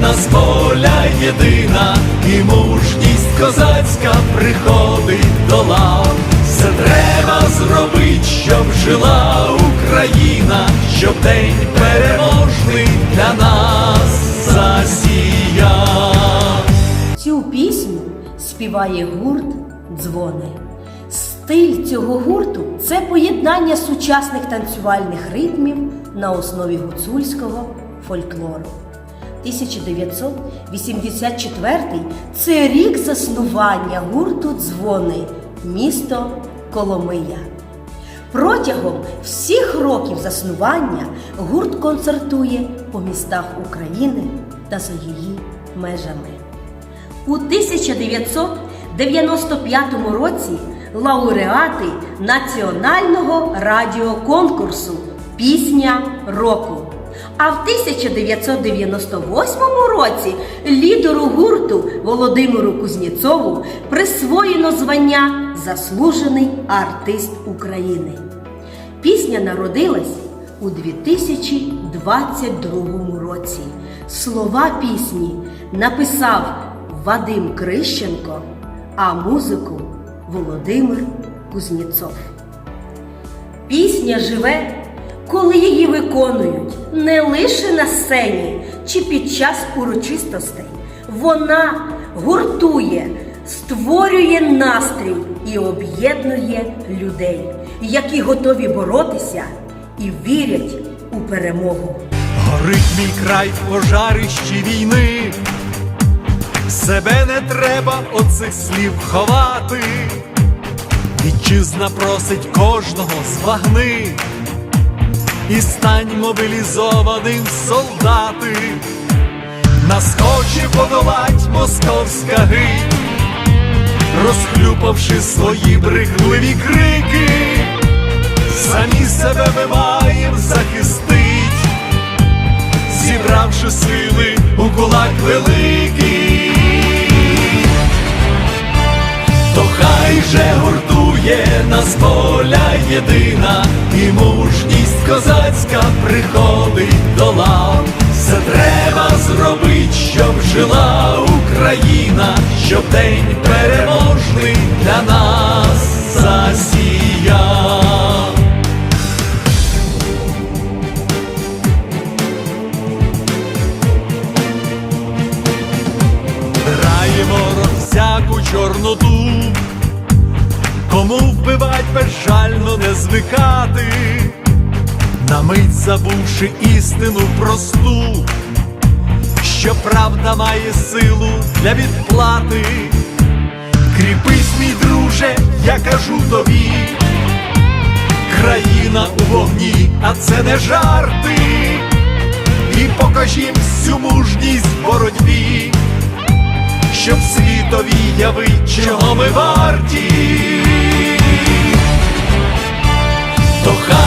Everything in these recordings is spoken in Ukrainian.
нас воля єдина, і мужність козацька приходить до лав. Все треба зробить, щоб жила Україна, щоб день переможний для нас засіяв. Цю пісню співає гурт Дзвони. Стиль цього гурту це поєднання сучасних танцювальних ритмів на основі гуцульського фольклору. 1984 це рік заснування гурту Дзвони, місто Коломия. Протягом всіх років заснування гурт концертує по містах України та за її межами. У 1995 році лауреати національного радіоконкурсу Пісня року. А в 1998 році лідеру гурту Володимиру Кузнєцову присвоєно звання Заслужений артист України. Пісня народилась у 2022 році. Слова пісні написав Вадим Крищенко, а музику Володимир Кузнєцов. Пісня живе, коли її виконують не лише на сцені чи під час урочистостей. Вона гуртує, створює настрій і об'єднує людей, які готові боротися і вірять у перемогу. Горить мій край в пожарищі війни. Себе не треба оцих слів ховати. Вітчизна просить кожного збагни. І стань мобілізованим солдати. Нас хоче подолать московська гить, розхлюпавши свої брехливі крики, самі себе ми маєм захистить зібравши сили у кулак великий, то хай же гуртує нас єдина, і мужність козацька приходить до лав. Все треба зробить, щоб жила Україна, щоб день переможний для нас засіяв. Грає ворог всяку чорноту, кому вбивать безжально не звикати, на мить забувши істину просту, що правда має силу для відплати. Кріпись, мій друже, я кажу тобі, країна у вогні, а це не жарти. І покажім всю мужність боротьбі щоб світові явить, чого ми варті,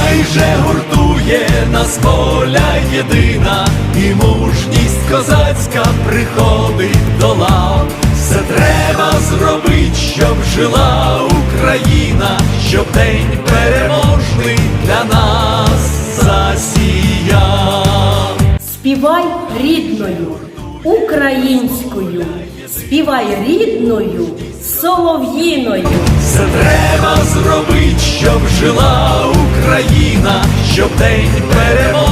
хай же гуртує нас воля єдина, і мужність козацька приходить до лав. Все треба зробить, щоб жила Україна, щоб день переможний для нас засіяв. Співай рідною, українською, співай рідною, солов'їною. Це треба зробить, щоб жила Україна, щоб день переможний